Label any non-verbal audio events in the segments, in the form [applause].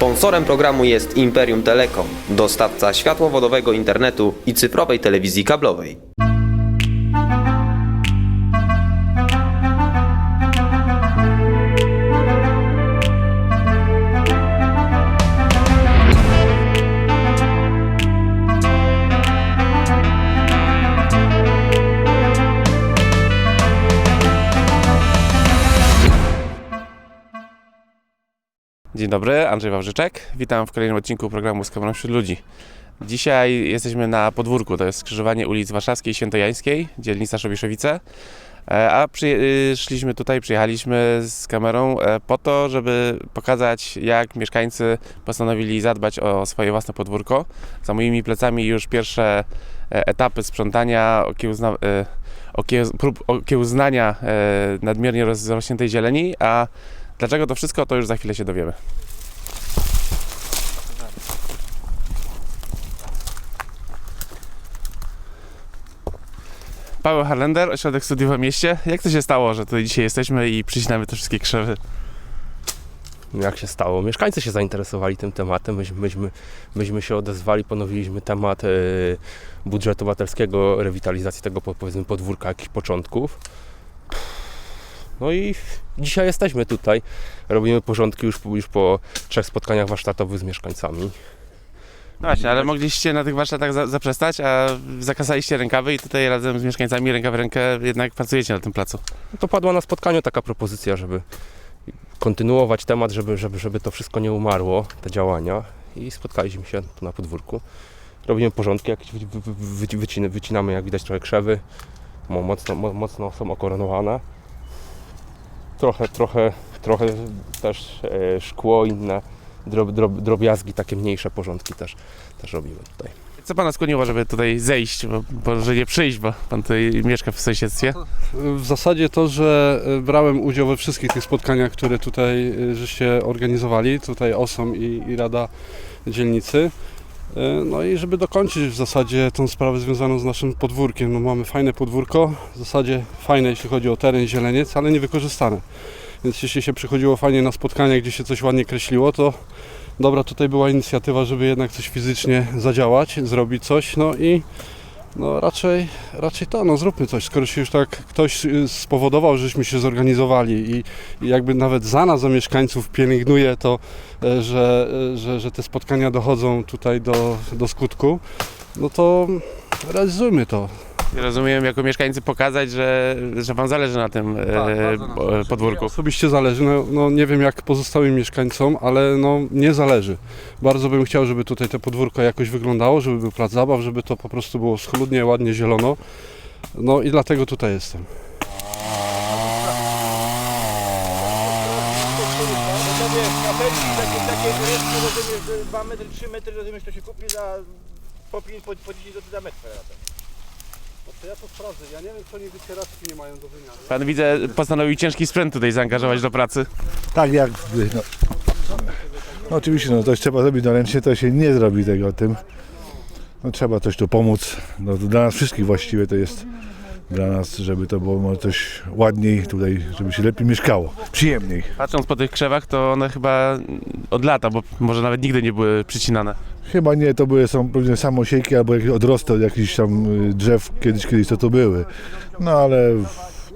Sponsorem programu jest Imperium Telekom, dostawca światłowodowego internetu i cyfrowej telewizji kablowej. Dzień dobry, Andrzej Wawrzyczek. Witam w kolejnym odcinku programu z kamerą wśród ludzi. Dzisiaj jesteśmy na podwórku, to jest skrzyżowanie ulic Warszawskiej i Świętojańskiej, dzielnica Szowiszowice. E, A przyszliśmy tutaj, przyjechaliśmy z kamerą e, po to, żeby pokazać, jak mieszkańcy postanowili zadbać o swoje własne podwórko. Za moimi plecami już pierwsze e, etapy sprzątania, okiełzna, e, okieł, prób okiełznania nadmiernie rozrośniętej zieleni, a Dlaczego to wszystko, to już za chwilę się dowiemy. Paweł Harlender, Ośrodek Studiów o Mieście. Jak to się stało, że tutaj dzisiaj jesteśmy i przycinamy te wszystkie krzewy? jak się stało. Mieszkańcy się zainteresowali tym tematem, myśmy, myśmy, myśmy się odezwali, ponowiliśmy temat e, budżetu obywatelskiego, rewitalizacji tego po- powiedzmy podwórka jakichś początków. No i dzisiaj jesteśmy tutaj, robimy porządki już, po- już po trzech spotkaniach warsztatowych z mieszkańcami. No właśnie, ale mogliście na tych warsztatach za, zaprzestać, a zakasaliście rękawy i tutaj razem z mieszkańcami ręka w rękę jednak pracujecie na tym placu. No to padła na spotkaniu taka propozycja, żeby kontynuować temat, żeby, żeby, żeby to wszystko nie umarło, te działania i spotkaliśmy się tu na podwórku. Robimy porządki, jakieś wy, wy, wy, wyciny, wycinamy jak widać trochę krzewy, mo- mocno, mo, mocno są okoronowane. Trochę, trochę, trochę też e, szkło, inne drob, drob, drobiazgi, takie mniejsze porządki też, też robimy tutaj. Co pana skłoniło, żeby tutaj zejść, bo, bo że nie przyjść, bo pan tutaj mieszka w sąsiedztwie? W zasadzie to, że e, brałem udział we wszystkich tych spotkaniach, które tutaj e, żeście organizowali, tutaj OSOM i, i Rada Dzielnicy. E, No i żeby dokończyć w zasadzie tą sprawę związaną z naszym podwórkiem. No mamy fajne podwórko, w zasadzie fajne jeśli chodzi o teren, zieleniec, ale niewykorzystane. Więc jeśli się przychodziło fajnie na spotkania, gdzie się coś ładnie kreśliło, to dobra, tutaj była inicjatywa, żeby jednak coś fizycznie zadziałać, zrobić coś, no i no raczej, raczej to, no zróbmy coś, skoro się już tak ktoś y, spowodował, żeśmy się zorganizowali i, jakby nawet za nas, za mieszkańców pielęgnuje to, e, że, e, że, że te spotkania dochodzą tutaj do, do skutku, no to realizujmy to. Rozumiem, jako mieszkańcy pokazać, że, że wam zależy na tym e, po- podwórku. Osobiście zależy, no, no nie wiem jak pozostałym mieszkańcom, ale no nie zależy. Bardzo bym chciał, żeby tutaj te podwórko jakoś wyglądało, żeby był plac zabaw, żeby to po prostu było schludnie, ładnie, zielono. No i dlatego tutaj jestem. No wiesz, kapelki takie, takie wyrywki, rozumiesz, że 2 metry, 3 metry, rozumiesz, to się kupi za po, pi- po, po 10 zł za metr. To ja to sprawdzę, ja nie wiem co oni wycieraczki nie mają do wymiany. Pan widzę, postanowił ciężki sprzęt tutaj zaangażować do pracy. Tak jak. No, no oczywiście, no coś trzeba zrobić no ręcznie, to się nie zrobi tego tym. No trzeba coś tu pomóc. No, to dla nas wszystkich właściwie to jest dla nas, żeby to było może coś ładniej tutaj, żeby się lepiej mieszkało, przyjemniej. Patrząc po tych krzewach, to one chyba od lata, bo może nawet nigdy nie były przycinane. Chyba nie, to były są pewnie samosiejki albo jakieś odrosty od jakichś tam y, drzew, kiedyś, kiedyś to to były. No ale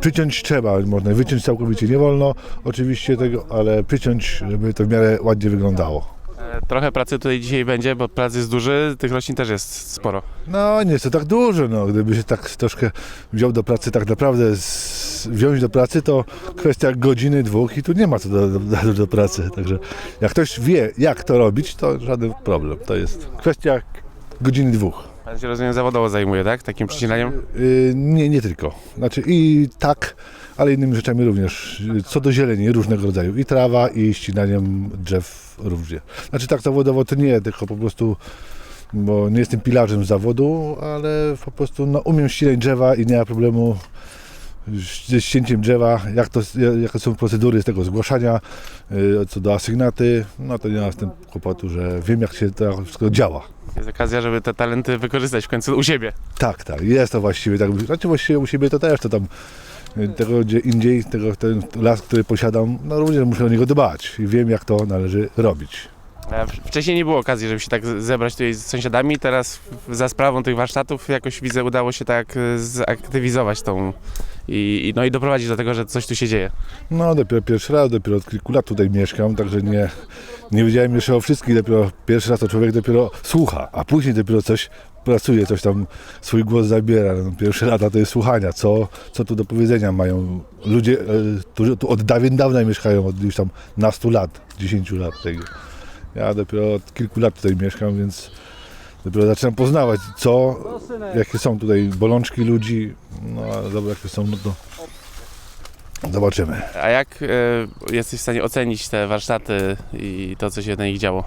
przyciąć trzeba, można wyciąć całkowicie nie wolno oczywiście tego, ale przyciąć, żeby to w miarę ładnie wyglądało. E, Trochę pracy tutaj dzisiaj będzie, bo plac jest duży, tych roślin też jest sporo. No nie jest to tak dużo, no. Gdyby się tak troszkę wziął do pracy, tak naprawdę z, wziąć do pracy, to kwestia godziny, dwóch i tu nie ma co do, do, do pracy. Także jak ktoś wie, jak to robić, to żaden problem. To jest kwestia godziny, dwóch. Pan się rozumiem zawodowo zajmuje, tak? Takim przycinaniem? Yy, nie, nie tylko. Znaczy i tak, ale innymi rzeczami również. Co do zieleni różnego rodzaju. I trawa, i ścinaniem drzew również. Znaczy tak zawodowo to nie, tylko po prostu, bo nie jestem pilarzem zawodu, ale po prostu no, umiem ścinać drzewa i nie ma problemu ze ścięciem drzewa, jak to, jakie są procedury z tego zgłaszania, yy, co do asygnaty, no to nie ma z tym kłopotu, że wiem jak się to wszystko działa. Jest okazja, żeby te talenty wykorzystać w końcu u siebie. Tak, tak, jest to właściwie tak. Znaczy właściwie u siebie to też, to tam y, tego gdzie indziej, tego, ten las, który posiadam, no również muszę o niego dbać i wiem jak to należy robić. E, Wcześniej nie było okazji, żeby się tak zebrać tutaj z sąsiadami, teraz za sprawą tych warsztatów jakoś widzę udało się tak e, zaktywizować tą i, no i doprowadzić do tego, że coś tu się dzieje. No dopiero pierwszy raz, dopiero od kilku lat tutaj mieszkam, także nie, nie wiedziałem jeszcze o wszystkich, dopiero pierwszy raz to człowiek dopiero słucha, a później dopiero coś pracuje, coś tam swój głos zabiera. No, pierwsze lata to jest słuchania, co, co tu do powiedzenia mają ludzie, e, którzy tu od dawien dawna mieszkają, od już tam nastu lat, 10 lat tego. Ja dopiero od kilku lat tutaj mieszkam, więc dopiero zaczynam poznawać, co, jakie są tutaj bolączki ludzi, no a dobra, jakie są, no to zobaczymy. A jak e, jesteś w stanie ocenić te warsztaty i to, co się na nich działo?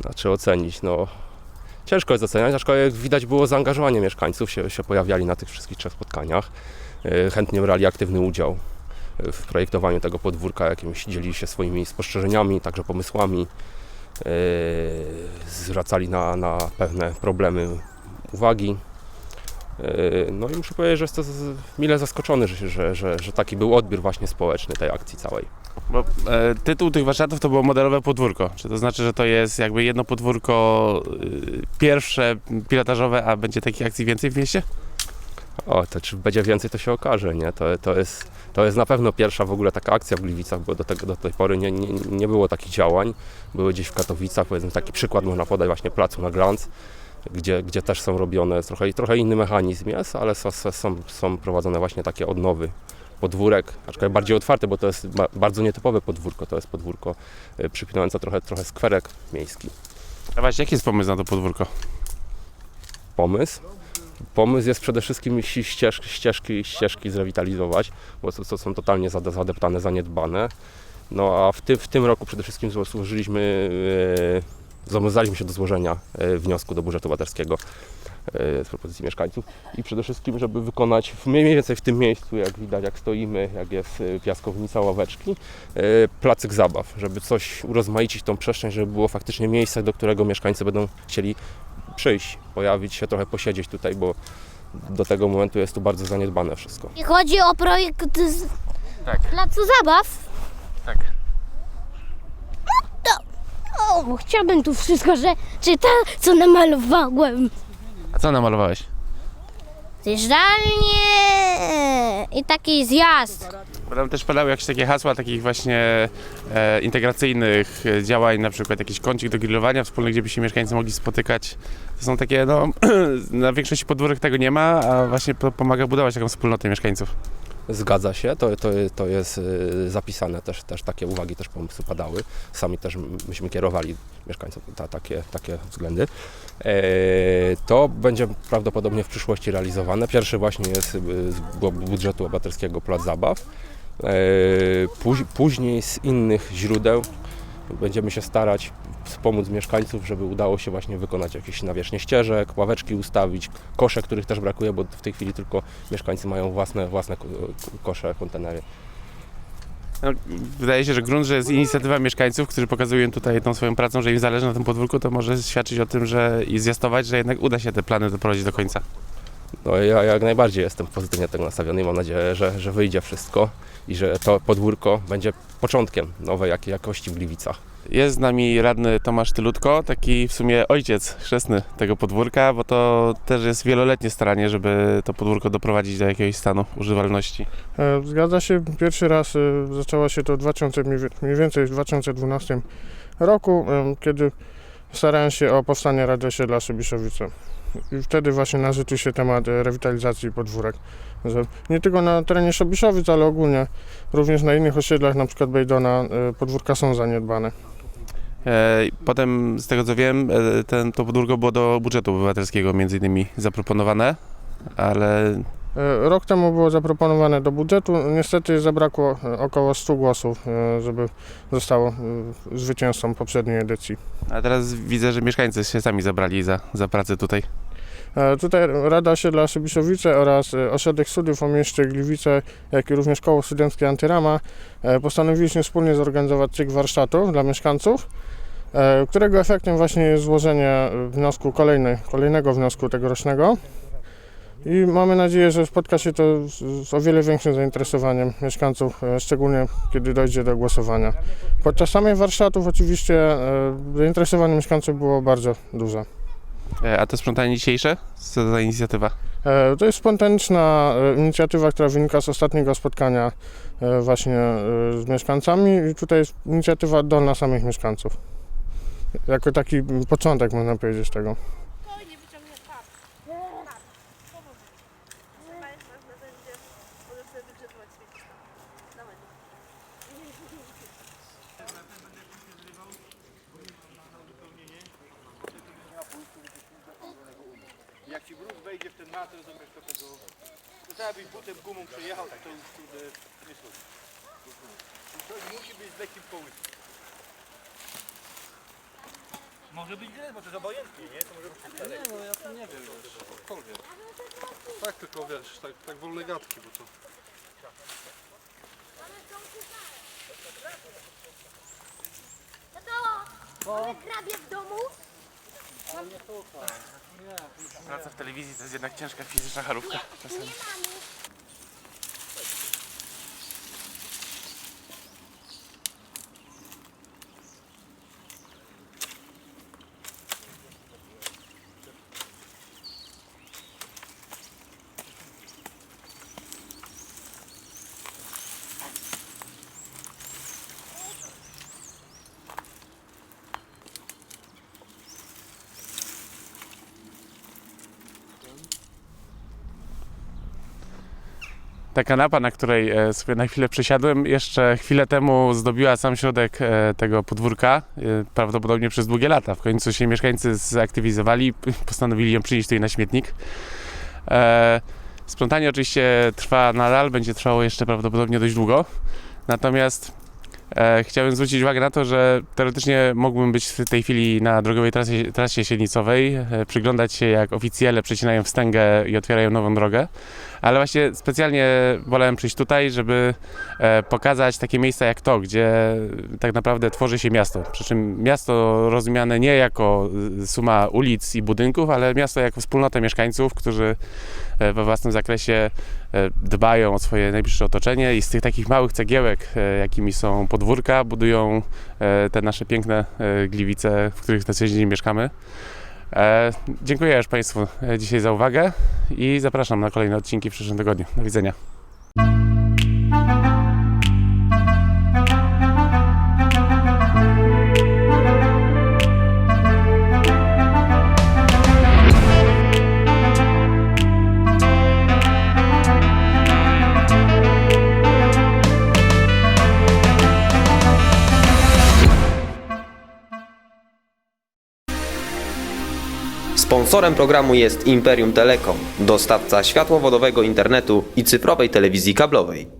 Znaczy ocenić, no ciężko jest oceniać, aczkolwiek widać było zaangażowanie mieszkańców, się, się pojawiali na tych wszystkich trzech spotkaniach, E, chętnie brali aktywny udział w projektowaniu tego podwórka, jakimiś dzielili się swoimi spostrzeżeniami, także pomysłami, zwracali na, na pewne problemy uwagi. E, No i muszę powiedzieć, że jestem mile zaskoczony, że, że, że, że taki był odbiór właśnie społeczny tej akcji całej. Bo e, tytuł tych warsztatów to było modelowe podwórko. Czy to znaczy, że to jest jakby jedno podwórko y, pierwsze pilotażowe, a będzie takich akcji więcej w mieście? O, to czy będzie więcej, to się okaże, nie? To, to, jest, to jest na pewno pierwsza w ogóle taka akcja w Gliwicach, bo do, tego, do tej pory nie, nie, nie było takich działań. Były gdzieś w Katowicach, powiedzmy taki przykład można podać właśnie placu na Glans, gdzie, gdzie też są robione, trochę, trochę inny mechanizm jest, ale są, są, są prowadzone właśnie takie odnowy podwórek, aczkolwiek bardziej otwarte, bo to jest ba- bardzo nietypowe podwórko, to jest podwórko y, przypominające trochę, trochę skwerek miejski. A właśnie, jaki jest pomysł na to podwórko? pomysł. Pomysł jest przede wszystkim ści- ścieżki, ścieżki, ścieżki zrewitalizować, bo to, to są totalnie zade- zadeptane, zaniedbane. No a w tym, w tym roku przede wszystkim zło- złożyliśmy, e, zobowiązaliśmy się do złożenia e, wniosku do budżetu obywatelskiego e, z propozycji mieszkańców i przede wszystkim, żeby wykonać w- mniej więcej w tym miejscu, jak widać, jak stoimy, jak jest e, piaskownica, ławeczki, e, placyk zabaw, żeby coś urozmaicić tą przestrzeń, żeby było faktycznie miejsce, do którego mieszkańcy będą chcieli przyjść, pojawić się, trochę posiedzieć tutaj, bo do tego momentu jest tu bardzo zaniedbane wszystko. I chodzi o projekt z Tak. placu zabaw. Tak. O, bo chciałbym tu wszystko rzeczy, ta, co namalowałem. A co namalowałeś? Zjeżdżalnie i taki zjazd. Tam też padały jakieś takie hasła takich właśnie e, integracyjnych e, działań, na przykład jakiś kącik do grillowania wspólny, gdzie by się mieszkańcy mogli spotykać. To są takie, no, [clears throat] na większości podwórek tego nie ma, a właśnie pomaga budować taką wspólnotę mieszkańców. Zgadza się, to, to, to jest y, zapisane, też, też takie uwagi, też pomysły padały. Sami też myśmy kierowali mieszkańcom ta, takie, takie względy. E, to będzie prawdopodobnie w przyszłości realizowane. Pierwszy właśnie jest z bu- budżetu obywatelskiego plac zabaw. E, póź- później z innych źródeł będziemy się starać wspomóc mieszkańców, żeby udało się właśnie wykonać jakieś nawierzchnie ścieżek, ławeczki ustawić, kosze, których też brakuje, bo w tej chwili tylko mieszkańcy mają własne, własne ko- kosze, kontenery. No, wydaje się, że grunt, że jest inicjatywa mieszkańców, którzy pokazują tutaj tą swoją pracą, że im zależy na tym podwórku, to może świadczyć o tym, że i zwiastować, że jednak uda się te plany doprowadzić do końca. No ja jak najbardziej jestem pozytywnie tego nastawiony i mam nadzieję, że, że wyjdzie wszystko i że to podwórko będzie początkiem nowej jak- jakości w Gliwicach. Jest z nami radny Tomasz Tylutko, taki w sumie ojciec chrzestny tego podwórka, bo to też jest wieloletnie staranie, żeby to podwórko doprowadzić do jakiegoś stanu używalności. E, Zgadza się. Pierwszy raz e, zaczęło się to w 2000, mniej więcej w 2012 roku, kiedy starałem się o powstanie Rady Osiedla Szybiszowice. I wtedy właśnie narzucił się temat e, rewitalizacji podwórek. Nie tylko na terenie Szobiszowic, ale ogólnie również na innych osiedlach, na przykład Bejdona, e, podwórka są zaniedbane. E, Potem, z tego co wiem, ten, to podwórko było do budżetu obywatelskiego między innymi zaproponowane, ale Rok temu było zaproponowane do budżetu. Niestety zabrakło około 100 głosów, żeby zostało zwycięzcą poprzedniej edycji. a teraz widzę, że mieszkańcy się sami zabrali za, za pracę tutaj. E, Tutaj Rada Osiedla Szybiszowice oraz e, Ośrodek Studiów o mieście Gliwice, jak i również Koło Studenckie Antyrama e, postanowiliśmy wspólnie zorganizować cykl warsztatów dla mieszkańców, którego efektem właśnie jest złożenie wniosku kolejny, kolejnego wniosku tegorocznego. I mamy nadzieję, że spotka się to z, z o wiele większym zainteresowaniem mieszkańców, szczególnie kiedy dojdzie do głosowania. Podczas samych warsztatów oczywiście zainteresowanie mieszkańców było bardzo duże. E, A to sprzątanie dzisiejsze? Co za inicjatywa? E, To jest spontaniczna e, inicjatywa, która wynika z ostatniego spotkania właśnie z mieszkańcami i tutaj jest inicjatywa dolna samych mieszkańców. Jako taki początek można powiedzieć tego. Jak ci brud wejdzie w ten mat, rozumiesz, to tego... To trzeba być butem gumą przejechał, tak to już kurde nie służy. Być z lekkim kołyskiem. Może być źle, bo to jest obojętnie, nie? To może być źle. Nie, no ja to nie wiem, wiesz, cokolwiek. Tak tylko, wiesz, tak, tak wolne gadki, bo to... Mamy hrabie w domu? Praca w telewizji to jest jednak ciężka fizyczna charówka. Nie mamy. Ta kanapa, na której e, sobie na chwilę przysiadłem, jeszcze chwilę temu zdobiła sam środek e, tego podwórka, e, prawdopodobnie przez długie lata. W końcu się mieszkańcy zaktywizowali, [laughs] postanowili ją przynieść tutaj na śmietnik. Sprzątanie oczywiście trwa nadal, będzie trwało jeszcze prawdopodobnie dość długo. Natomiast chciałem zwrócić uwagę na to, że teoretycznie mógłbym być w tej chwili na drogowej trasie, trasie siedlnicowej, e, przyglądać się jak oficjele przecinają wstęgę i otwierają nową drogę. Ale właśnie specjalnie wolałem przyjść tutaj, żeby e, pokazać takie miejsca jak to, gdzie tak naprawdę tworzy się miasto. Przy czym miasto rozumiane nie jako suma ulic i budynków, ale miasto jako wspólnotę mieszkańców, którzy e, we własnym zakresie e, dbają o swoje najbliższe otoczenie i z tych takich małych cegiełek, e, jakimi są podwórka, budują e, te nasze piękne e, gliwice, w których na co dzień mieszkamy. E, dziękuję już Państwu dzisiaj za uwagę i zapraszam na kolejne odcinki w przyszłym tygodniu. Do widzenia. Sponsorem programu jest Imperium Telekom, dostawca światłowodowego internetu i cyfrowej telewizji kablowej.